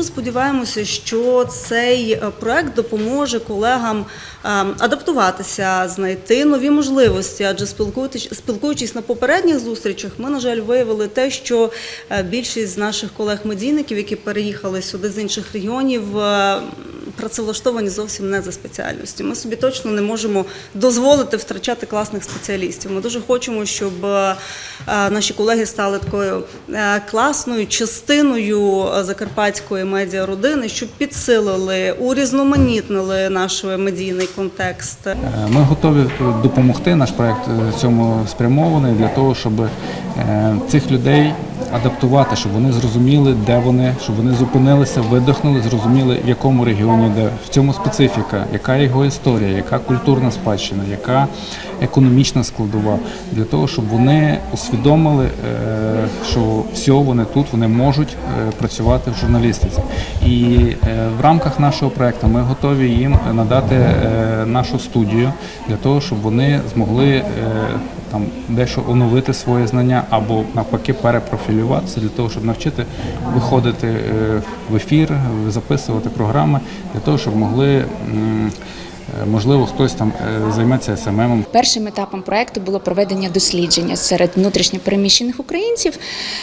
Дуже сподіваємося, що цей е, проект допоможе колегам е, адаптуватися, знайти нові можливості. Адже спілкуючись, на попередніх зустрічах, ми, на жаль, виявили те, що е, більшість з наших колег-медійників, які переїхали сюди з інших регіонів, е, працевлаштовані зовсім не за спеціальністю. Ми собі точно не можемо дозволити втрачати класних спеціалістів. Ми дуже хочемо, щоб е, наші колеги стали такою е, класною частиною е, закарпатської медіародини, щоб підсилили, урізноманітнили наш медійний контекст. Ми готові допомогти. Наш проект цьому спрямований для того, щоб цих людей адаптувати, щоб вони зрозуміли, де вони, щоб вони зупинилися, видихнули, зрозуміли, в якому регіоні де в цьому специфіка, яка його історія, яка культурна спадщина, яка економічна складова, для того, щоб вони усвідомили, е, що все вони тут, вони можуть е, працювати в журналістиці. І е, в рамках нашого проекту ми готові їм надати нашу студію для того, щоб вони змогли там дещо оновити своє знання або навпаки перепрофілюватися для того, щоб навчити виходити е, в ефір, записувати програми для того, щоб могли. е, Можливо, хтось там е, займеться СММом, Першим етапом проекту було проведення дослідження серед внутрішньопереміщених українців,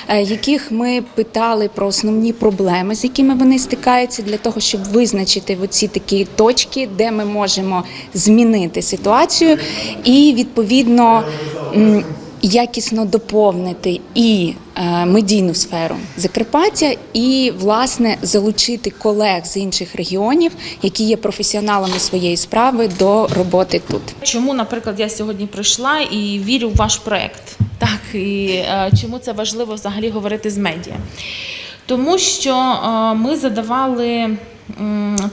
яких ми питали про основні проблеми, з якими вони стикаються, для того, щоб визначити оці такі точки, де ми можемо змінити ситуацію, і відповідно якісно доповнити і е, медійну сферу Закарпаття, і власне залучити колег з інших регіонів, які є професіоналами своєї справи, до роботи тут. Чому, наприклад, я сьогодні прийшла і вірю в ваш проект? Так, і е, чому це важливо взагалі говорити з медіа? Тому що е, ми задавали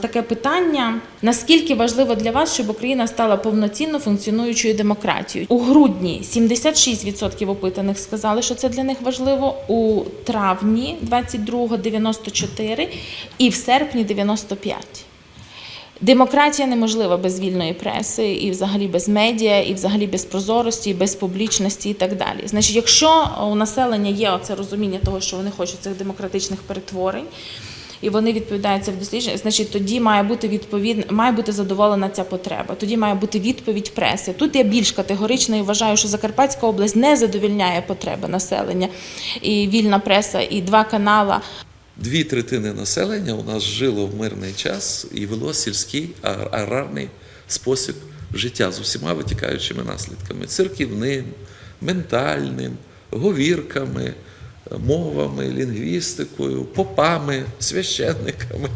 таке питання: наскільки важливо для вас, щоб Україна стала повноцінно функціонуючою демократією? У грудні 76% опитаних сказали, що це для них важливо. У травні 22-го 94 і в серпні 95%. Демократія неможлива без вільної преси, і взагалі без медіа, і взагалі без прозорості, і без публічності і так далі. Значить, якщо у населення є оце розуміння того, що вони хочуть цих демократичних перетворень, і вони відповідають це в дослідженні, значить тоді має бути відповідно, має бути задоволена ця потреба. Тоді має бути відповідь преси. Тут я більш категорична і вважаю, що Закарпатська область не задовільняє потреби населення і вільна преса, і два канала. Дві третини населення у нас жило в мирний час і вело сільський аграрний спосіб життя з усіма витікаючими наслідками церківним, ментальним, говірками, мовами, лінгвістикою, попами, священниками,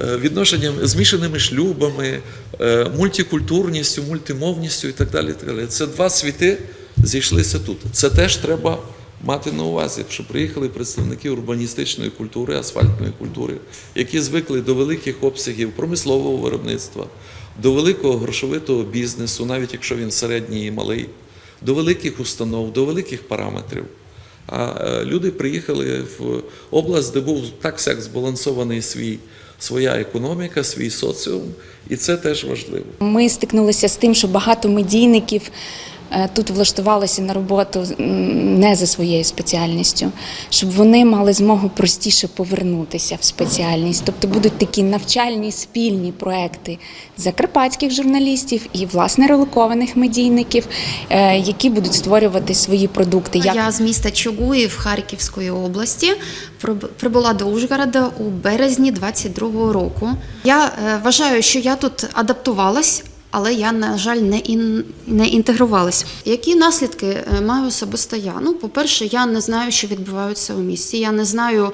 е, відношенням змішаними шлюбами, е, мультикультурністю, мультимовністю і так далі. і так далі. Це два світи зійшлися тут. Це теж треба мати на увазі, що приїхали представники урбаністичної культури, асфальтної культури, які звикли до великих обсягів промислового виробництва, до великого грошовитого бізнесу, навіть якщо він середній і малий, до великих установ, до великих параметрів. А е, люди приїхали в область, де був так сяк збалансований свій, своя економіка, свій соціум, і це теж важливо. Ми стикнулися з тим, що багато медійників тут влаштувалися на роботу не за своєю спеціальністю, щоб вони мали змогу простіше повернутися в спеціальність. Тобто будуть такі навчальні спільні проекти закарпатських журналістів і власне релокованих медійників, е, які будуть створювати свої продукти. Я з міста Чугуїв Харківської області приб- прибула до Ужгорода у березні 22-го року. Я е, вважаю, що я тут адаптувалась. Але я, на жаль, не ін, не інтегрувалась. Які наслідки е, маю особисто я? Ну, по-перше, я не знаю, що відбувається у місті. Я не знаю,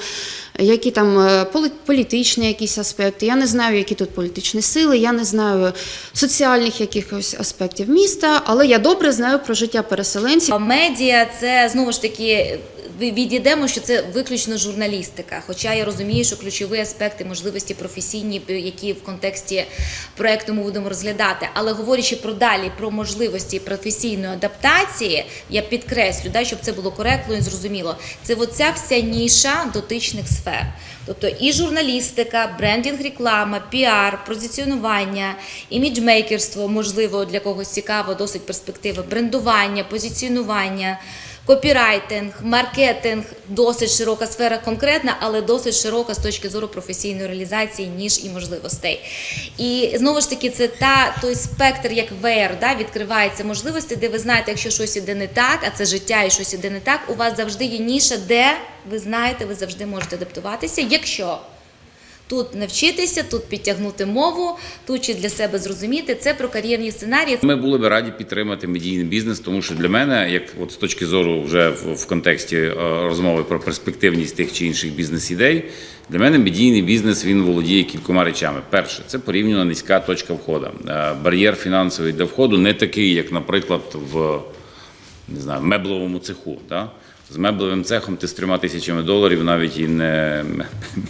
які там е, політичні якісь аспекти. Я не знаю, які тут політичні сили. Я не знаю соціальних якихось аспектів міста. Але я добре знаю про життя переселенців. Медіа це знову ж таки відійдемо, що це виключно журналістика. Хоча я розумію, що ключові аспекти, можливості професійні, які в контексті проекту ми будемо розглядати. Але говорячи про далі, про можливості професійної адаптації, я підкреслю, да, щоб це було коректно і зрозуміло. Це оця вся ніша дотичних сфер. Тобто і журналістика, брендінг, реклама, піар, позиціонування, іміджмейкерство, можливо, для когось цікаво, досить перспектива, брендування, позиціонування. Копірайтинг, маркетинг досить широка сфера конкретна, але досить широка з точки зору професійної реалізації, ніж і можливостей. І знову ж таки, це та той спектр, як VR, да, відкриваються можливості, де ви знаєте, якщо щось іде не так, а це життя і щось іде не так, у вас завжди є ніша, де ви знаєте, ви завжди можете адаптуватися, якщо. Тут навчитися, тут підтягнути мову, тут чи для себе зрозуміти. Це про кар'єрні сценарії. Ми були б раді підтримати медійний бізнес, тому що для мене, як от з точки зору, вже в, в контексті е, розмови про перспективність тих чи інших бізнес-ідей, для мене медійний бізнес він володіє кількома речами. Перше, це порівняно низька точка входу. Е, Бар'єр фінансовий для входу не такий, як, наприклад, в не знаю, мебловому цеху. Да? З меблевим цехом ти з трьома тисячами доларів навіть і не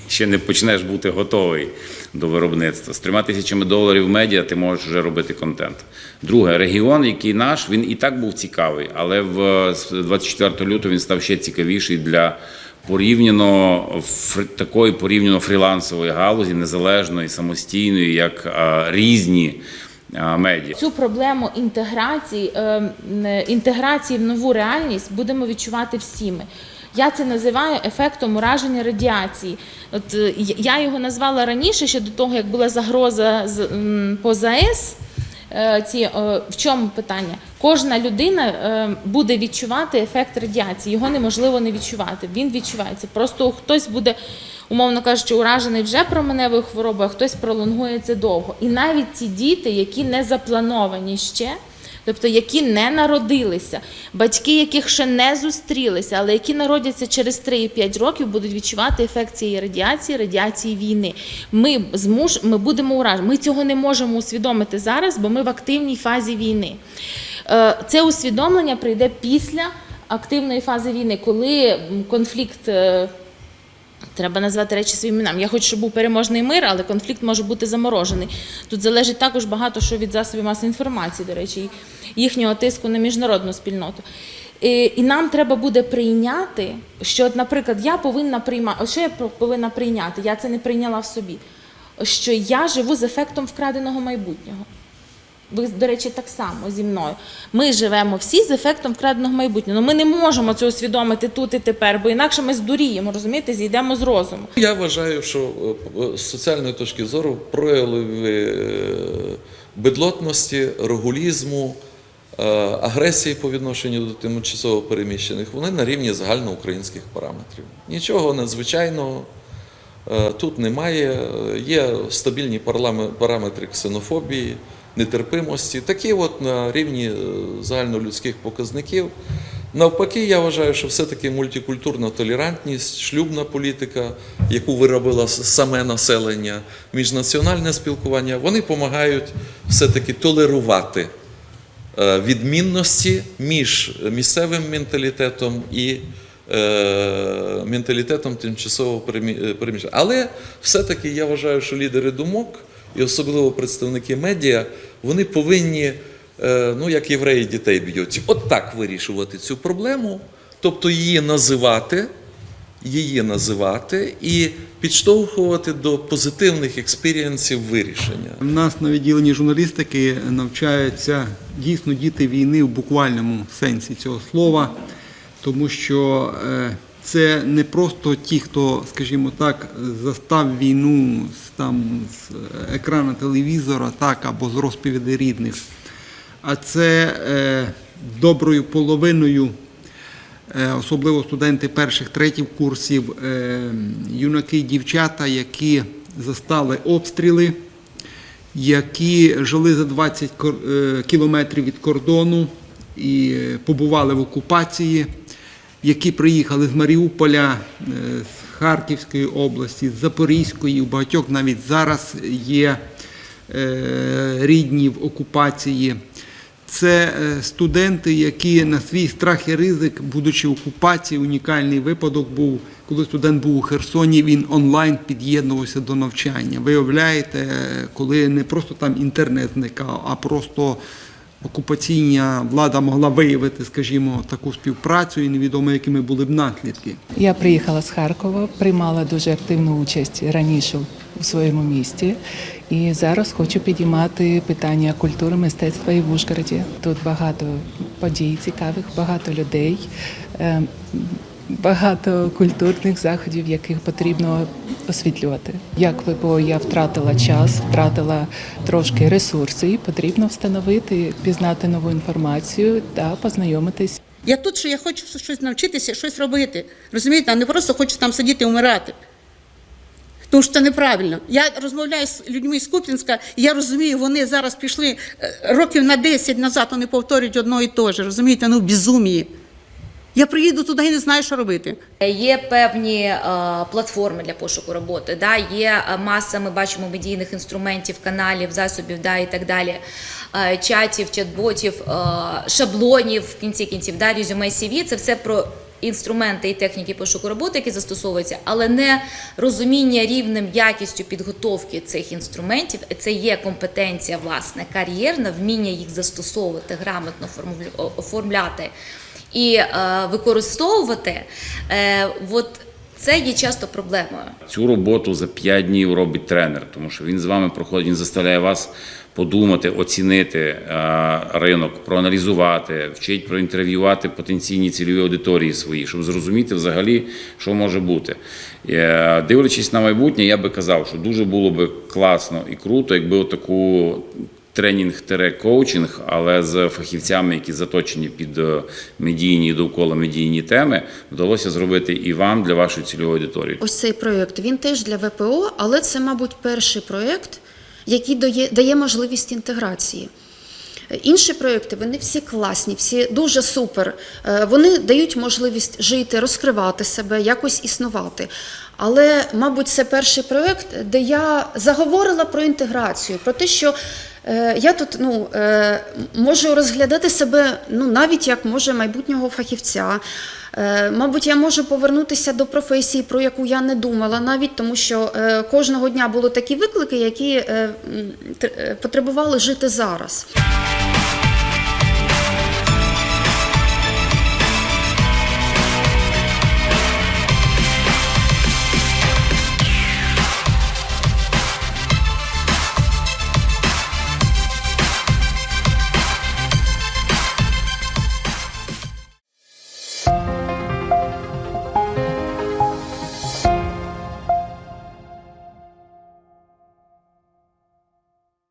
ще не почнеш бути готовий до виробництва. З трьома тисячами доларів медіа ти можеш вже робити контент. Друге, регіон, який наш, він і так був цікавий, але в з 24 лютого він став ще цікавіший для порівняно такої порівняно фрілансової галузі, незалежної, самостійної, як а, різні медіа. Цю проблему інтеграції, е, інтеграції в нову реальність будемо відчувати всі ми. Я це називаю ефектом ураження радіації. От е, я його назвала раніше, ще до того, як була загроза по ЗАЕС. Е, Ці е, в чому питання? Кожна людина е, буде відчувати ефект радіації. Його неможливо не відчувати. Він відчувається. Просто хтось буде, умовно кажучи, уражений вже променевою хворобою, а хтось пролонгує це довго. І навіть ті діти, які не заплановані ще. Тобто, які не народилися, батьки, яких ще не зустрілися, але які народяться через 3-5 років, будуть відчувати ефект цієї радіації, радіації війни. Ми змуш, ми будемо уражені. Ми цього не можемо усвідомити зараз, бо ми в активній фазі війни. Е, Це усвідомлення прийде після активної фази війни, коли конфлікт. Треба назвати речі своїм іменам. Я хочу, щоб був переможний мир, але конфлікт може бути заморожений. Тут залежить також багато що від засобів масової інформації, до речі, їхнього тиску на міжнародну спільноту. І, нам треба буде прийняти, що, наприклад, я повинна приймати, що я повинна прийняти? Я це не прийняла в собі. Що я живу з ефектом вкраденого майбутнього. Ви, до речі, так само зі мною. Ми живемо всі з ефектом вкраденого майбутнього. Ну, ми не можемо це усвідомити тут і тепер, бо інакше ми здуріємо, розумієте, зійдемо з розуму. Я вважаю, що е, з соціальної точки зору прояви е, бедлотності, регулізму, е, агресії по відношенню до тимчасово переміщених, вони на рівні загальноукраїнських параметрів. Нічого надзвичайного е, тут немає. Є стабільні параметри ксенофобії, нетерпимості, такі от на рівні е, загальнолюдських показників. Навпаки, я вважаю, що все-таки мультикультурна толерантність, шлюбна політика, яку виробило саме населення, міжнаціональне спілкування, вони допомагають все-таки толерувати е, відмінності між місцевим менталітетом і е, менталітетом тимчасово перемі- е. Але все-таки я вважаю, що лідери думок, і особливо представники медіа, вони повинні, е, ну як євреї дітей б'ють, от так вирішувати цю проблему, тобто її називати. Її називати і підштовхувати до позитивних експірієнсів вирішення. У нас на відділенні журналістики навчаються дійсно діти війни в буквальному сенсі цього слова, тому що е, це не просто ті, хто, скажімо так, застав війну з, там, з екрану телевізора, так, або з розповідей рідних, а це е, доброю половиною Е, особливо студенти перших третіх курсів, е, юнаки дівчата, які застали обстріли, які жили за 20 кор- е, кілометрів від кордону і побували в окупації, які приїхали з Маріуполя, е, з Харківської області, з Запорізької, у багатьох навіть зараз є е, рідні в окупації. Це е, студенти, які на свій страх і ризик, будучи в окупації, унікальний випадок був, коли студент був у Херсоні, він онлайн під'єднувався до навчання. Виявляєте, коли не просто там інтернет зникав, а просто окупаційна влада могла виявити, скажімо, таку співпрацю і невідомо, якими були б наслідки. Я приїхала з Харкова, приймала дуже активну участь раніше у своєму місті. І зараз хочу підіймати питання культури, мистецтва і в Ужгороді. Тут багато подій цікавих, багато людей, е, багато культурних заходів, яких потрібно освітлювати. Як ВПО я втратила час, втратила трошки ресурси, і потрібно встановити, пізнати нову інформацію та познайомитись Я тут, що я хочу щось навчитися, щось робити. Розумієте, а не просто хочу там сидіти і вмирати. Тому що це неправильно. Я розмовляю з людьми з Куп'янська, і я розумію, вони зараз пішли е, років на 10 назад, вони повторюють одно і те ж. Розумієте, ну в безумії. Я приїду туди і не знаю, що робити. Є певні е, платформи для пошуку роботи. Да? Є е, маса, ми бачимо медійних інструментів, каналів, засобів да, і так далі, е, чатів, чат-ботів, е, шаблонів в кінці кінців, да, резюме CV. Це все про інструменти і техніки пошуку роботи, які застосовуються, але не розуміння рівнем якістю підготовки цих інструментів. Це є компетенція, власне, кар'єрна, вміння їх застосовувати, грамотно оформляти і е, використовувати, е, от це є часто проблемою. Цю роботу за 5 днів робить тренер, тому що він з вами проходить, він заставляє вас подумати, оцінити е, ринок, проаналізувати, вчить проінтерв'ювати потенційні цільові аудиторії свої, щоб зрозуміти взагалі, що може бути. Е, Дивлячись на майбутнє, я би казав, що дуже було би класно і круто, якби отаку тренінг-коучинг, але з фахівцями, які заточені під е, медійні довкола медійні теми, вдалося зробити і вам для вашої цільової аудиторії. Ось цей проєкт він теж для ВПО, але це, мабуть, перший проєкт, який дає, дає можливість інтеграції. Інші проєкти вони всі класні, всі дуже супер. Е, Вони дають можливість жити, розкривати себе, якось існувати. Але, мабуть, це перший проєкт, де я заговорила про інтеграцію, про те, що я тут ну, е, можу розглядати себе ну, навіть як може майбутнього фахівця. Е, Мабуть, я можу повернутися до професії, про яку я не думала, навіть тому, що е, кожного дня були такі виклики, які е, е, потребували жити зараз.